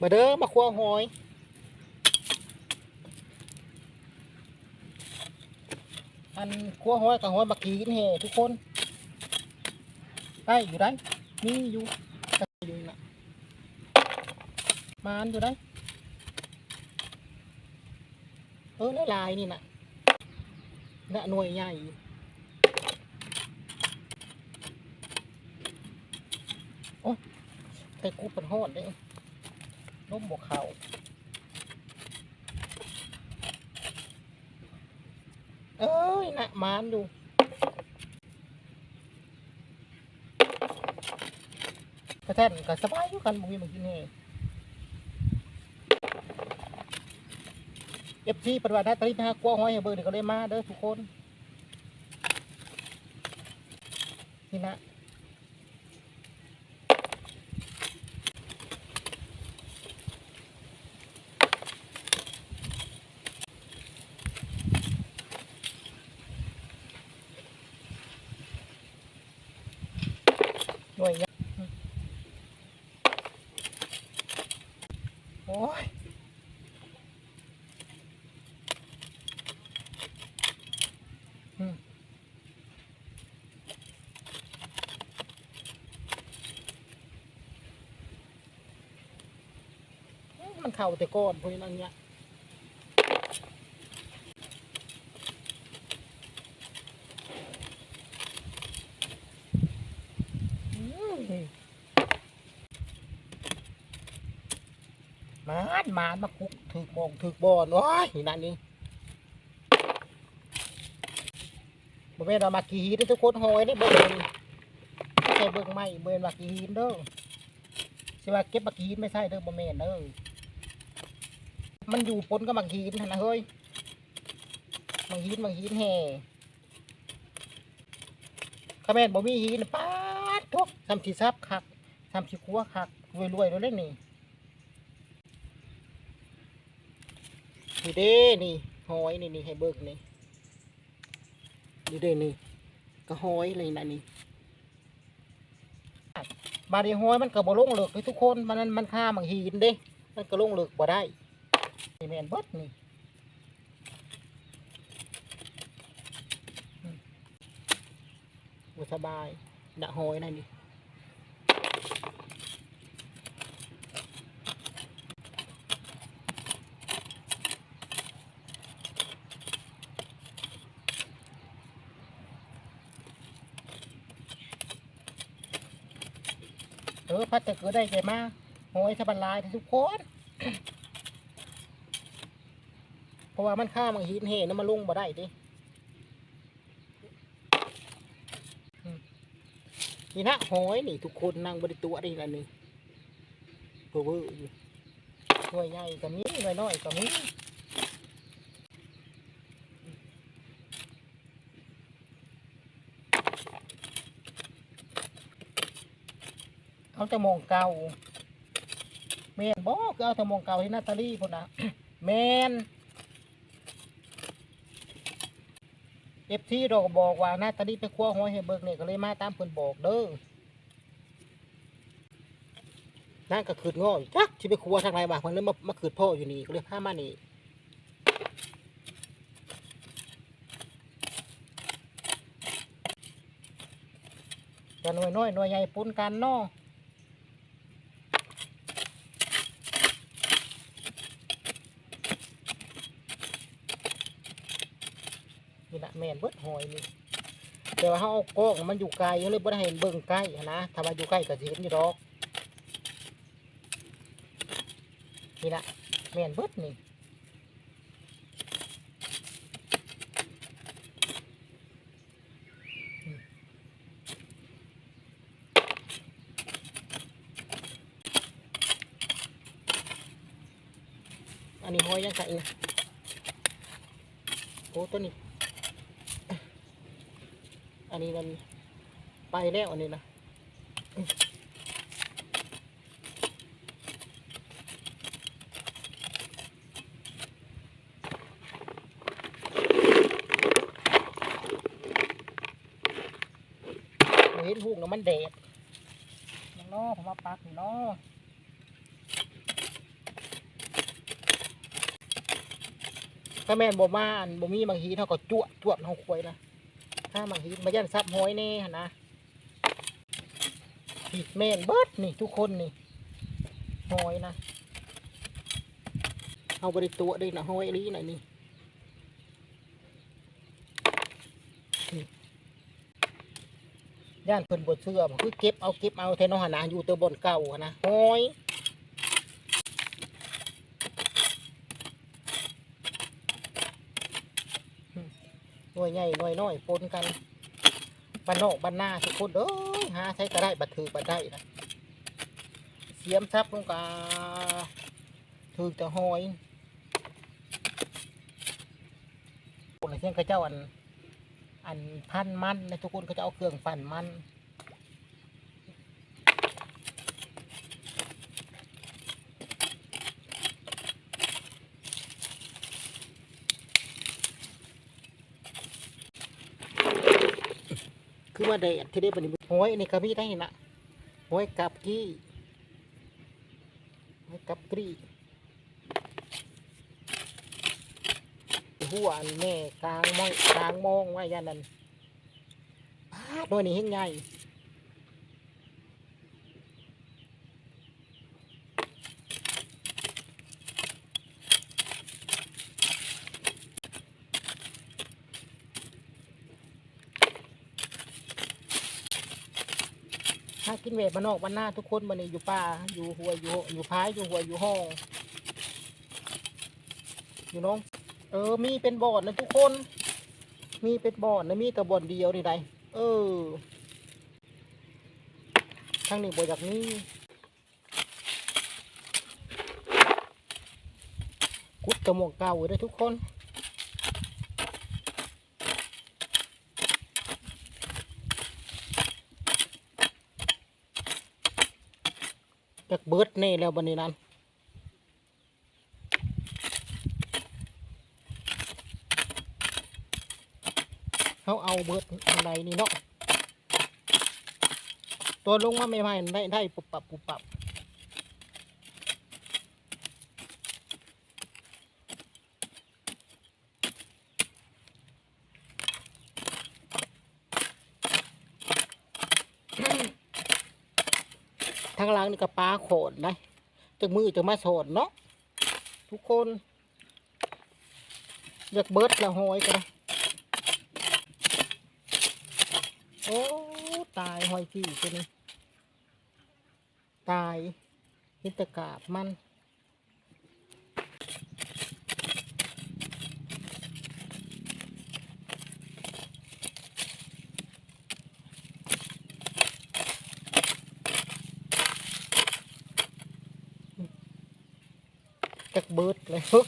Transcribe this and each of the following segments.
มาเด้อมาคั่วหอยอันคั่วหอยกับหอยบักกีนแห่ทุกคนได้อยู่ได้มีอยู่อยู่นะมานอยู่ได้เออลายนี่นะนะหน่วยใหญ่โอ้ยไอ้กูเป็นหอดเด้ ล้มบวกเขาเอ้ยนะมานอยู่กระแทนก็สบายอยู่กันบุ้ยเมื่อกี้นี่เอฟซีปฏิบัติหน้าที่นะฮะกลัวห้อยเบอร์เดี๋ยวก็เลยมาเด้อทุกคน นี่นะ หน่วยงานโอ้ ยมันเข่าแต่ก้อนพวกนี้นั่นเนี่ยอืม มานมามาคุกถึกบองถึกบอนโอ้ยนั่นนี่บ่แม่นเอามากีหินเด้อทุกคนหอยได้เบิ่งไม่ใช่เบิ่งไม่เบิ่งมากีหินเด้อสิว่าเก็บมากีหินไม่ใช่เด้อบ่แม่นเด้อมันอยู่ปนกับมากีหินนนะเฮ้ยมาหินมาหินแห่ข้าแม่บ่มีหินป๊าดทุกทำสิซับคักทำสิคัวคักรวยๆเลยนี่ นี่เด้นี่หอยนี่นี่ให้เบิกนี่นี่เด้นี่ก็หอยเลยนะนี่บาดีหอยมันก็บ่ลงเลิกเลยทุกคนมันมันค่ามังหินเด้ มันก็ลงเลิกบ่ได้นี่แมนเบิดนี่บ่สบายดะหอยนั่นนี่ ออพัดแต่เกิดได้ใจมาหอยสะบันลายทุกคนเพราะว่ามันค่ามังหินเหนะมันลงบ่ได้ดินี่นะหอยนี่ทุกคนนั่งบริตัวนี่ละนี่เพื่อร์อยู่หน่วยใหญ่ก็มีหน่วยน้อยก็มี เอาแต่มองเก่าแมนบอกเอาแต่มองเก่าที่นาตาลีพุ่นนะแมนเอฟที่เราบอกว่านาตาลีไปคว้าหอยให้เบิกเนี่ยก็เลยมาตามเพิ่นบอกเด้อนั่นก็ขืดง้อยจักที่ไปคว้าทางไหนบ้างเพิ่นเลยมามาขืดพ่ออยู่นี่ก็เลยพามานี่จะหน่วยน้อยหน่วยใหญ่ปุ้นกันเนาะ นี่นะแม่นเบิดหอยนี่แต่ว่าเขาเอากล้องมันอยู่ไกลเขาเลยบ่ได้เห็นเบิ่งใกล้นะถ้าว่าอยู่ใกล้ก็สิเห็นอยู่ดอกนี่นะแม่นเบิดนี่อันนี้หอยยังไงนะโอ้ตัวนี้ อันนี้มันไปแล้วอันนี้นะเห็นหูกแล้วมันแดดมันนอผมมาปักนอถ้าแม่บอกว่าบ่มีบางทีเท่ากับจวดจวดเท่าควยนะ ถ้าบางทีมายันซับหอยแน่หั่นะผิดแม่นเบิดนี่ทุกคนนี่หอยนะ เอาบริตัวได้นะหอยลีหน่อยนี่นี่ย่านเพิ่นบดเสื้อคือเก็บเอาเก็บเอาแทนอหนนาอยู่ตัวบนเก่านนะหอย หน่วยใหญ่หน่วยน้อยปนกันบ้านนอกบ้านหน้าทุกคนเอ้ยหาใช้ก็ได้บัดถือบัดได้นะเสียมทับลงกาถือแต่หอยคนเช่งเขาเจ้าอันอันพันมันนะทุกคนเขาจะเอาเครื่องปั่นมัน คือว่าแดดที่ได้บริบูรณ์โอ้ยนี่ก็มีได้นะโอ้ยกับกี้โอ้ยกับกี้หัวแม่กลางมองกลางมองว่าย่านั้นพาดวยนี่เห็นไง กินเวทมานอกบ้านหน้าทุกคนมันนี่อยู่ป่าอยู่หัวอยู่อยู่พายอยู่หัวอยู่ห้อง อยู่น้อง เออ มีเป็นบ่อนนะทุกคน มีเป็นบ่อนนะมีแต่บ่อนเดียวนี่ใดเออทางนี้บ่อยากนี้กุดกระหมวกเก่าเลยทุกคน จาก เบิดแน่แล้วบันนี้นั้นเขาเอาเบิดอะไรนี่เนาะตัวลงมาไม่ไม่ได้ได้ปุบปับปุบปับทางหล่างนี่ก็ปลาโขนนะจากมือจะมาโสนเนาะทุกคนอยากเบิดละหอยกันโอ้ตายหอยที่ตัวนี้ตายนิตกาบมัน จักเบิดเลยฮึก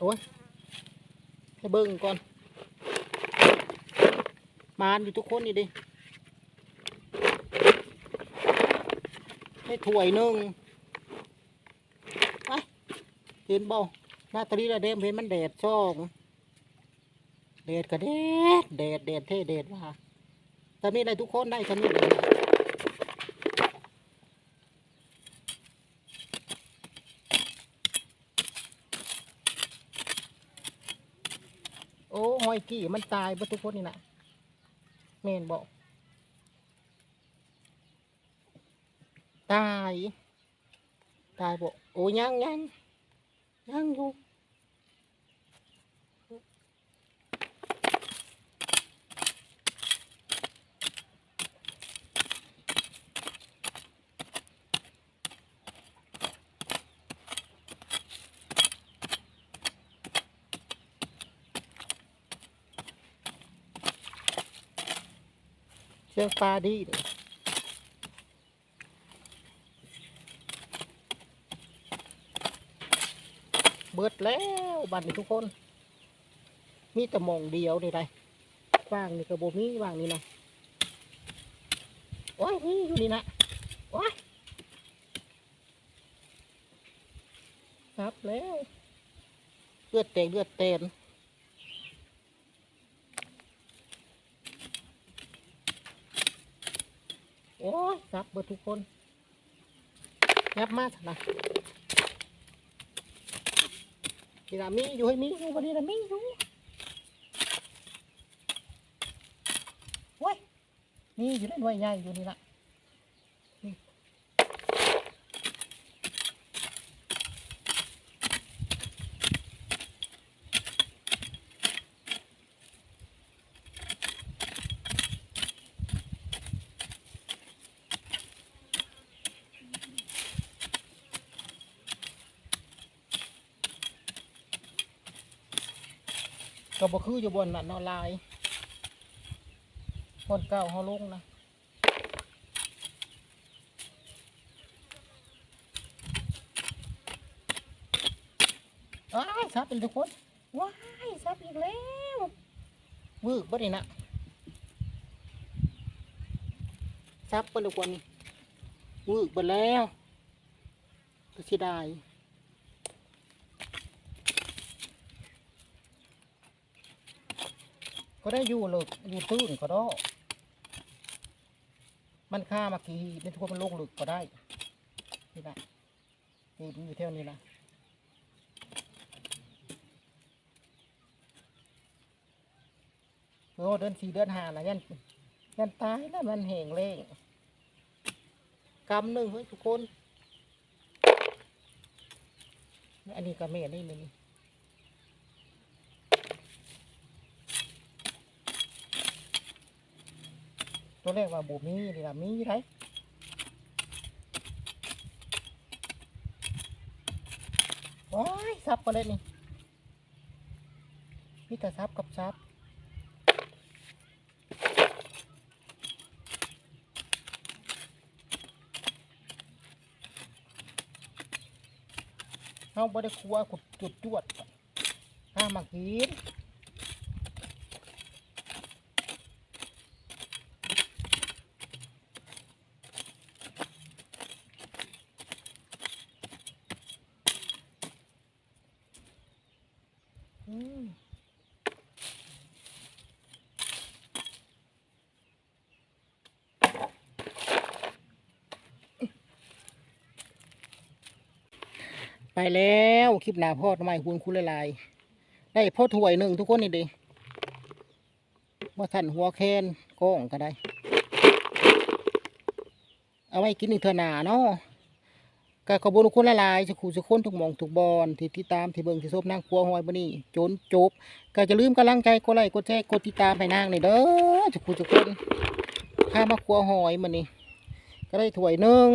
โอ้ยให้เบิ่งก่อน มานอยู่ทุกคนนี่ดิให้ถ้วยหนึ่งไปเห็นบ่หน้าตาลีระเดมเห็นมันแดดช่องแดดก็แดดแดดแดดเท่แดดว่าตอนนี้ได้ทุกคนได้ตอนนี้เลยโอยกี่มันตายบ่ทุกคนนี่นะเมนบอกตาย ตายบอกโอ้ยังยังยังอยู่ เชือกปลาดีเบิดแล้วบันทุกคน มีแต่มองเดียวนี่ไดว่างนี่กระโบมีว่างนี่นะโอ้ยนี่อยู่นี่นะโอ้ยครับแล้วเลือดแตกเลือดเตน ครับเบิดทุกคนยับมากนะนี่ละมีอยู่ให้มีอยู่วันนี้ละมีอยู่โอ้ยมีอยู่ได้หน่วยใหญ่อยู่นี่ละนี่ ก็บ่คืออยู่บนนั่นเนาะลายคนเก่าเฮาลงนะว้ายซับเป็นทุกคนว้ายซับอีกแล้ววืกบ่ได้นะซับเป็นทุกคนวืกไปแล้วก็เสิได้ ก็ได้อยู่เลยอยู่ตื้นก็ได้มันค่ามากี่เป็นทั่วมันลงหลึกก็ได้นี่แหละนี่มันอยู่เท่านี้นะโอ้เดือนสี่เดือนหานะยันยันตายแล้วมันแห่งเล่งกำหนึ่งเฮ้ยทุกคน อันนี้ก็ไม่อันนี้ไม่นี่ ตัวแรกว่าบุมีนี่ละมีไรว้ายซับก็เลยนี่มีแต่ซับกับซับเอาบ่ได้ครัวขุดจุดจวดห้ามมากิน อืม ไปแล้วคลิปหน้าพ่อทำไมคุณคุณละลายได้พ่อถวยหนึ่งทุกคนนี่ดิว่าท่นหัวแคนก้องก็ได้ เอาไว้กินอีกเถอหนาเนาะก็ขอบคุณทุกคนหลายจะขู่จะคนทุกมองทุกบอลที่ติดตามที่เบิ่งที่ชมนางครัวหอยบนี่จนจบ ก็จะลืมกำลังใจกดไลค์กดแชร์กดติดตามให้นางนี่เด้อจะขู่จะคนข้ามาครัวหอยมันนี่ก็ได้ถ้วยหนึ่ง